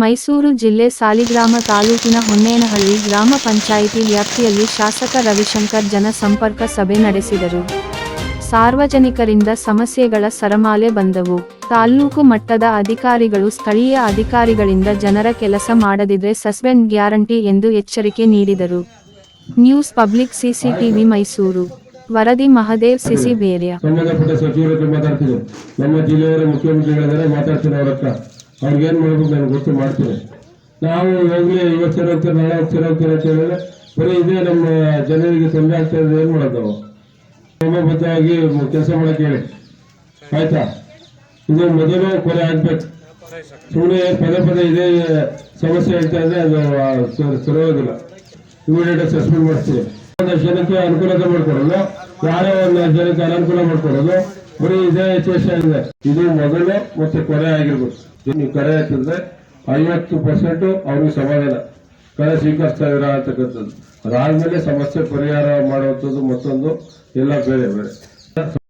ಮೈಸೂರು ಜಿಲ್ಲೆ ಸಾಲಿಗ್ರಾಮ ತಾಲೂಕಿನ ಹೊನ್ನೇನಹಳ್ಳಿ ಗ್ರಾಮ ಪಂಚಾಯಿತಿ ವ್ಯಾಪ್ತಿಯಲ್ಲಿ ಶಾಸಕ ರವಿಶಂಕರ್ ಜನಸಂಪರ್ಕ ಸಭೆ ನಡೆಸಿದರು. ಸಾರ್ವಜನಿಕರಿಂದ ಸಮಸ್ಯೆಗಳ ಸರಮಾಲೆ ಬಂದವು. ತಾಲ್ಲೂಕು ಮಟ್ಟದ ಅಧಿಕಾರಿಗಳು ಸ್ಥಳೀಯ ಅಧಿಕಾರಿಗಳಿಂದ ಜನರ ಕೆಲಸ ಮಾಡದಿದ್ರೆ ಸಸ್ಪೆಂಡ್ ಗ್ಯಾರಂಟಿ ಎಂದು ಎಚ್ಚರಿಕೆ ನೀಡಿದರು. News public CCTV Mysuru. ವರದಿ ಮಹದೇವ್ ಸಿಸಿ ಬೇರ್ಯ. ಸಚಿವರ ಮಾತಾಡ್ತೀನಿ ನಮ್ಮ ಅವ್ರಿಗೇನ್ ಮಾಡ್ಬೇಕು ನಾನು ಗೊತ್ತು ಮಾಡ್ತೀನಿ. ನಾವು ಹೋಗ್ಲಿ, ಇವತ್ತು ಚೆನ್ನಾಗ್ತೀರ ನಾಳೆ ಚೆನ್ನಾಗ್ತೀರ ಅಂತ ಹೇಳಿದ್ರೆ ಬರೀ ಇದೇ ನಮ್ಮ ಜನರಿಗೆ ತೊಂದರೆ ಆಗ್ತಾ ಇದೆ ಏನು ಮಾಡೋದು? ನಾವು ಕ್ರಮಬದ್ಧವಾಗಿ ಕೆಲಸ ಮಾಡಕ್ ಹೇಳಿ. ಆಯ್ತಾ? ಇದು ಮೊದಲು ಕೊಲೆ ಆಗ್ಬೇಕು. ಸುಮ್ಮನೆ ಪದೇ ಪದೇ ಇದೇ ಸಮಸ್ಯೆ ಹೇಳ್ತಾ ಇದ್ರೆ ಅದು ಸರಿಯೋದಿಲ್ಲ ಇಮಿಡಿಯೇಟ್ ಸಸ್ಪೆಂಡ್ ಮಾಡ್ತೀವಿ. ಒಂದಷ್ಟು ಜನಕ್ಕೆ ಅನುಕೂಲತೆ ಮಾಡ್ಕೊಡೋದು. ಯಾರೇ ಒಂದು ಜನಕ್ಕೆ ಅನನುಕೂಲ ಮಾಡ್ಕೊಡೋದು. ಬರೀ ಇದೇ ಚೇಷ್ಟ ಇದೆ. ಇದು ಮೊದಲು ಮತ್ತೆ ಕೊನೆ ಆಗಿರ್ಬೋದು. ನೀವು ಕರೆ ಹಾಕಿದ್ರೆ ಐವತ್ತು ಪರ್ಸೆಂಟ್ ಅವ್ರಿಗೆ ಸಮಾಧಾನ. ಕರೆ ಸ್ವೀಕರಿಸ್ತಾ ಇದ್ರ ಅಂತಕ್ಕಂಥದ್ದು. ಅದಾದ್ಮೇಲೆ ಸಮಸ್ಯೆ ಪರಿಹಾರ ಮಾಡುವಂಥದ್ದು ಮತ್ತೊಂದು, ಎಲ್ಲ ಬೇರೆ ಬೇರೆ.